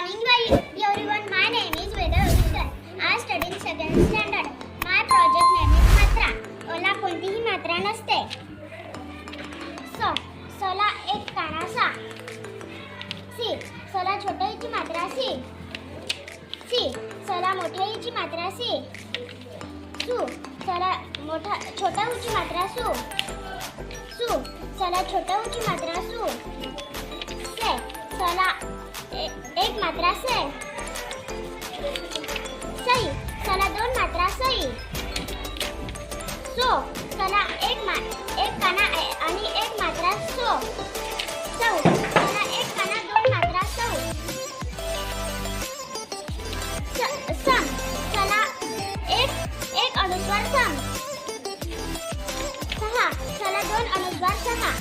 morning, my- everyone. My name is Veda Uskar. I study in second standard. My project name is मात्रा. ओला कोणतीही मात्रा नसते. स सला एक काना सा. सी सला छोट्या ईची मात्रा सी. सी सला मोठ्या ईची मात्रा सी. सु सला मोठा छोट्या उची मात्रा सु. सु सला छोट्या उची मात्रा सु. से एक मात्रा से सही चला दोन मात्रा सही सो चला एक मा एक काना आणि एक मात्रा सो. सौ चला एक काना दोन मात्रा सौ सम चला एक एक अनुस्वार सम. सहा चला दोन अनुस्वार सहा.